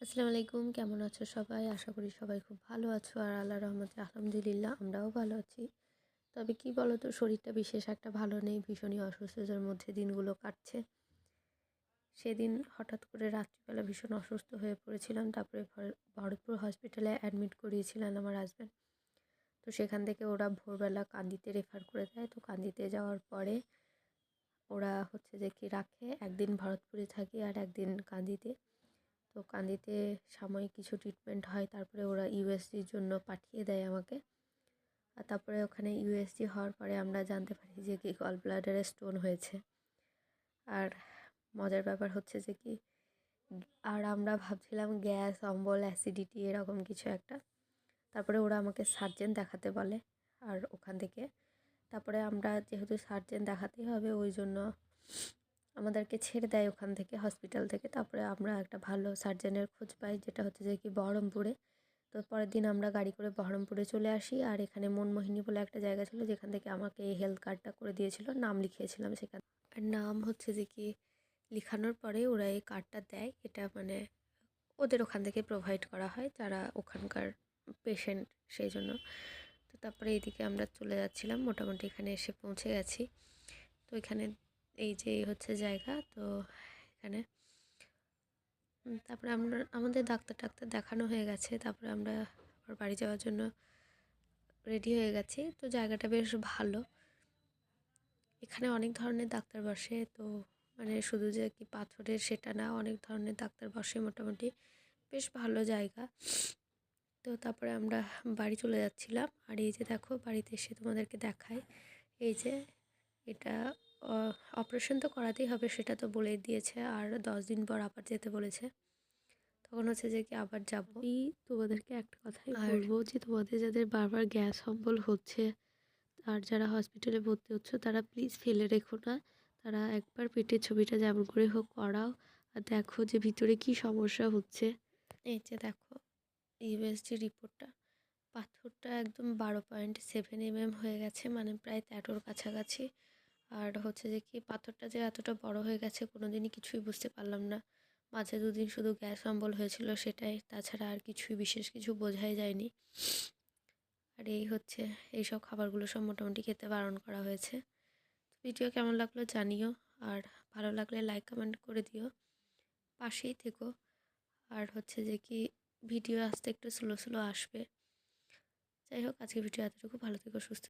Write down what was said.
আসসালামু আলাইকুম, কেমন আছো সবাই? আশা করি সবাই খুব ভালো আছো আর আল্লাহ রহমতে আলহামদুলিল্লাহ আমরাও ভালো আছি। তবে কি বলো তো শরীরটা বিশেষ একটা ভালো নেই, ভীষণই অসুস্থতার মধ্যে দিনগুলো কাটছে। সেদিন হঠাৎ করে রাত্রিবেলা ভীষণ অসুস্থ হয়ে পড়েছিলাম, তারপরে ভর- ভরতপুর হসপিটালে অ্যাডমিট করিয়েছিলেন আমার হাজব্যান্ড তো সেখান থেকে ওরা ভোরবেলা কান্দিতে রেফার করে দেয়। তো কান্দিতে যাওয়ার পরে ওরা হচ্ছে যে কি রাখে, একদিন ভরতপুরে থাকি আর একদিন কান্দিতে। তো কান্দিতে সাময়িক কিছু ট্রিটমেন্ট হয়, তারপরে ওরা ইউএসজির জন্য পাঠিয়ে দেয় আমাকে। আর তারপরে ওখানে ইউএসজি হওয়ার পরে আমরা জানতে পারি যে কি গল ব্লাডারে স্টোন হয়েছে। আর মজার ব্যাপার হচ্ছে যে কি, আর আমরা ভাবছিলাম গ্যাস, অম্বল অ্যাসিডিটি এরকম কিছু একটা। তারপরে ওরা আমাকে সার্জেন দেখাতে বলে আর ওখান থেকে। তারপরে আমরা যেহেতু সার্জেন দেখাতেই হবে, ওই জন্য আমাদেরকে ছেড়ে দেয় ওখান থেকে হসপিটাল থেকে। তারপরে আমরা একটা ভালো সার্জেনের খোঁজ পাই, যেটা হচ্ছে যে কি বহরমপুরে। তো পরের দিন আমরা গাড়ি করে বহরমপুরে চলে আসি। আর এখানে মনমোহিনী বলে একটা জায়গা ছিল, যেখান থেকে আমাকে এই হেলথ কার্ডটা করে দিয়েছিল। নাম লিখিয়েছিলাম সেখানে আর নাম হচ্ছে যে কি, লিখানোর পরে ওরা এই কার্ডটা দেয়। এটা মানে ওদের ওখান থেকে প্রোভাইড করা হয়, যারা ওখানকার পেশেন্ট সেই জন্য। তো তারপরে এইদিকে আমরা চলে যাচ্ছিলাম। মোটামুটি এখানে এসে পৌঁছে গেছি। তো এখানে এই যে হচ্ছে জায়গা, তো এখানে। তারপরে আমরা, আমাদের ডাক্তার টাক্তার দেখানো হয়ে গেছে, তারপরে আমরা আবার বাড়ি যাওয়ার জন্য রেডি হয়ে গেছি, তো জায়গাটা বেশ ভালো। এখানে অনেক ধরনের ডাক্তার বসে, তো মানে শুধু যে কি পাথরের সেটা না, অনেক ধরনের ডাক্তার বসে মোটামুটি। বেশ ভালো জায়গা। তো তারপরে আমরা বাড়ি চলে যাচ্ছিলাম, আর এই যে দেখো, বাড়িতে এসে তোমাদেরকে দেখায়। এই যে এটা অপারেশন তো করাতেই হবে সেটা তো বলেই দিয়েছে। আর দশ দিন পর আবার যেতে বলেছে। তখন হচ্ছে যে কি আবার যাব। এই তোমাদেরকে একটা কথাই বলব যে তোমাদের যাদের বারবার গ্যাস অম্বল হচ্ছে আর যারা হসপিটালে ভর্তি হচ্ছে তারা প্লিজ ফেলে রেখো না। তারা একবার পেটের ছবিটা যেমন করে হোক করাও। আর দেখো যে ভিতরে কি সমস্যা হচ্ছে। এই যে দেখো ইউএসজি রিপোর্টটা পাথরটা একদম বারো পয়েন্ট সেভেন এমএম হয়ে গেছে মানে প্রায় তেরোর কাছাকাছি। আর হচ্ছে যে কি পাথরটা যে এতটা বড় হয়ে গেছে কোনো দিনই কিছুই বুঝতে পারলাম না। মাঝে দুদিন শুধু গ্যাস অম্বল হয়েছিল সেটাই, তাছাড়া আর কিছুই বিশেষ কিছু বোঝাই যায়নি। আর এই হচ্ছে, এইসব খাবারগুলো সব মোটামুটি খেতে বারণ করা হয়েছে। ভিডিও কেমন লাগল জানিও, আর ভালো লাগলে লাইক কমেন্ট করে দিও। পাশেই থেকো। আর হচ্ছে যে কি ভিডিও আসতে একটু স্লো স্লো আসবে। যাই হোক আজকে ভিডিও এতটুকু। ভালো থেকো, সুস্থ